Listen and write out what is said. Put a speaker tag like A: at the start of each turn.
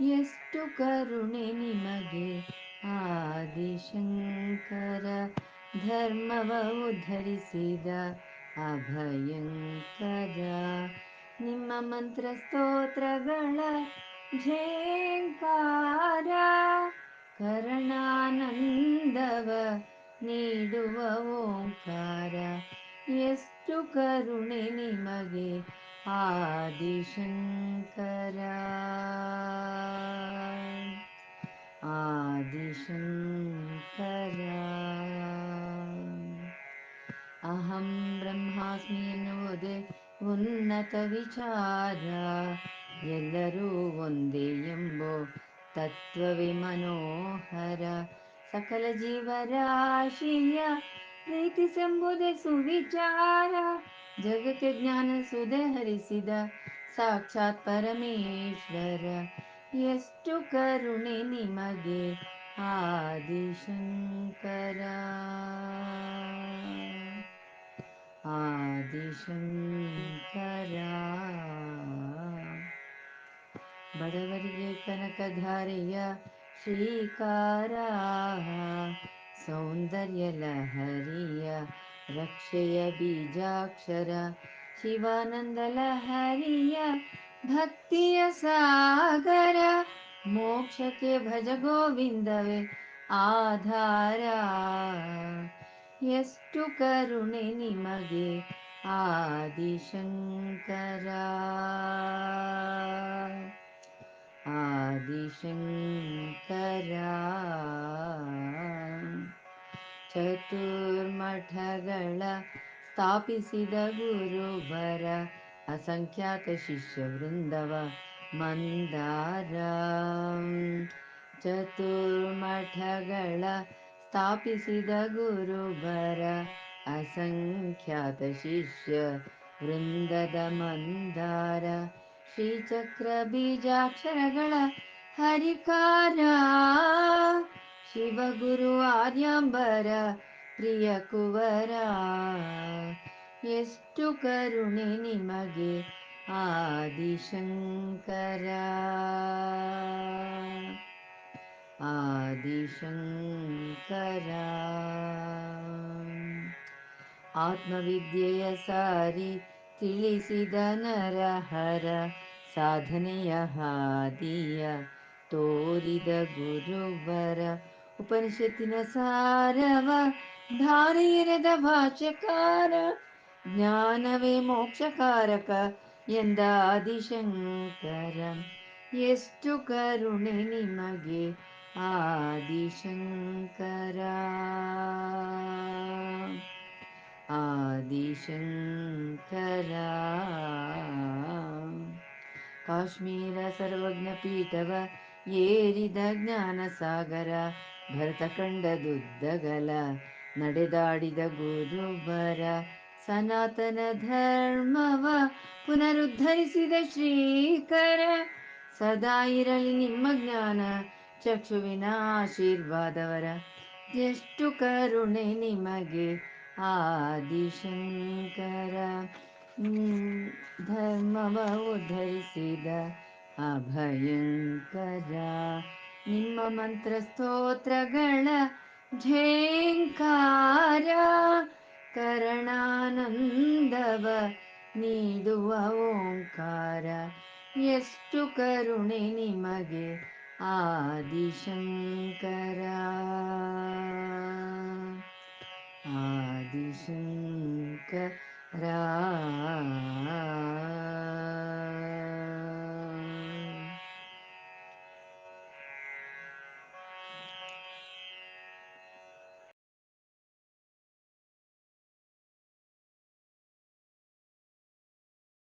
A: ಎಷ್ಟು ಕರುಣೆ ನಿಮಗೆ. ಆದಿಶಂಕರ ಧರ್ಮವ ಉದ್ಧರಿಸಿದ ಅಭಯಂಕರ. ನಿಮ್ಮ ಮಂತ್ರ ಸ್ತೋತ್ರಗಳ ಝೇಂಕಾರ. ಕರಣಾನಂದವ ನೀಡುವ ಓಂಕಾರ. ಎಷ್ಟು ಕರುಣೆ ನಿಮಗೆ. ಆದಿಶಂಕರ. ಆದಿಶಂಕರ ಅಹಂ ಬ್ರಹ್ಮಾಸ್ಮಿ ಎನ್ನುವುದೇ ಉನ್ನತ ವಿಚಾರ ಎಲ್ಲರೂ ಒಂದೇ ಎಂಬೋ ತತ್ವವಿ ಮನೋಹರ ಸಕಲ ಜೀವರಾಶಿಯ ಪ್ರೀತಿಸೆಂಬುದೇ ಸುವಿಚಾರ ಜಗಕ್ಕೆ ಜ್ಞಾನ ಸುದೆ ಹರಿಸಿದ ಸಾಕ್ಷಾತ್ ಪರಮೇಶ್ವರ ಎಷ್ಟು ಕರುಣೆ ನಿಮಗೆ आदिशङ्करा आदिशङ्करा बडवर्ये कनकधारय श्रीकारा। सौन्दर्यलहरिया रक्षय बीजाक्षर। शिवानन्दलहरिया भक्तियसागर ಲಹರಿಯ ಭಕ್ತಿಯ ಸಾಗರ ಮೋಕ್ಷಕ್ಕೆ ಭಜ ಗೋವಿಂದವೇ ಆಧಾರ ಎಷ್ಟು ಕರುಣೆ ನಿಮಗೆ ಆದಿಶಂಕರ ಆದಿಶಂಕರ ಚತುರ್ಮಠಗಳ ಸ್ಥಾಪಿಸಿದ ಗುರುಬರ ಅಸಂಖ್ಯಾತ ಶಿಷ್ಯ ವೃಂದವ ಮಂದಾರ. ಚತುರ್ಮಠಗಳ ಸ್ಥಾಪಿಸಿದ ಗುರುಬರ ಅಸಂಖ್ಯಾತ ಶಿಷ್ಯ ವೃಂದದ ಮಂದಾರ. ಶ್ರೀಚಕ್ರ ಬೀಜಾಕ್ಷರಗಳ ಹರಿಕಾರ. ಶಿವಗುರು ಆರ್ಯಾಂಬರ ಪ್ರಿಯ ಕುವರ. ಎಷ್ಟು ಕರುಣೆ ನಿಮಗೆ ಆದಿಶಂಕರ ಆದಿಶಂಕರ ಆತ್ಮವಿದ್ಯೆಯ ಸಾರಿ ತಿಳಿಸಿದ ನರಹರ ಸಾಧನೆಯ ಹಾದಿಯ ತೋರಿದ ಗುರುವರ ಉಪನಿಷತ್ತಿನ ಸಾರವ ಧಾರಿರದ ಎರೆದ ಭಾಷ್ಯಕಾರ ಜ್ಞಾನವೇ ಮೋಕ್ಷಕಾರಕ ಎಂದ ಆದಿಶಂಕರ. ಎಷ್ಟು ಕರುಣೆ ನಿಮಗೆ, ಆದಿಶಂಕರ. ಆದಿಶಂಕರ. ಕಾಶ್ಮೀರ ಸರ್ವಜ್ಞ ಪೀಠವ ಏರಿದ ಜ್ಞಾನ ಸಾಗರ ಭರತ ಕಂಡದುದ್ದಗಲ ನಡೆದಾಡಿದ ಗುರುಬರ, ಸನಾತನ ಧರ್ಮವ ಪುನರುದ್ಧರಿಸಿದ ಶ್ರೀಕರ, ಸದಾ ಇರಲಿ ನಿಮ್ಮ ಜ್ಞಾನ, ಚಕ್ಷುವಿನ ಆಶೀರ್ವಾದವರ. ಎಷ್ಟು ಕರುಣೆ ನಿಮಗೆ ಆದಿಶಂಕರ ಧರ್ಮವ ಉದ್ಧರಿಸಿದ ಅಭಯಂಕರ. ನಿಮ್ಮ ಮಂತ್ರ ಸ್ತೋತ್ರಗಳ ಝೇಂಕಾರ, ಕರಣಾನಂದವ. ನೀಡುವ ಓಂಕಾರ. ಎಷ್ಟು ಕರುಣೆ ನಿಮಗೆ ಆದಿಶಂಕರ. ಆದಿಶಂಕರ.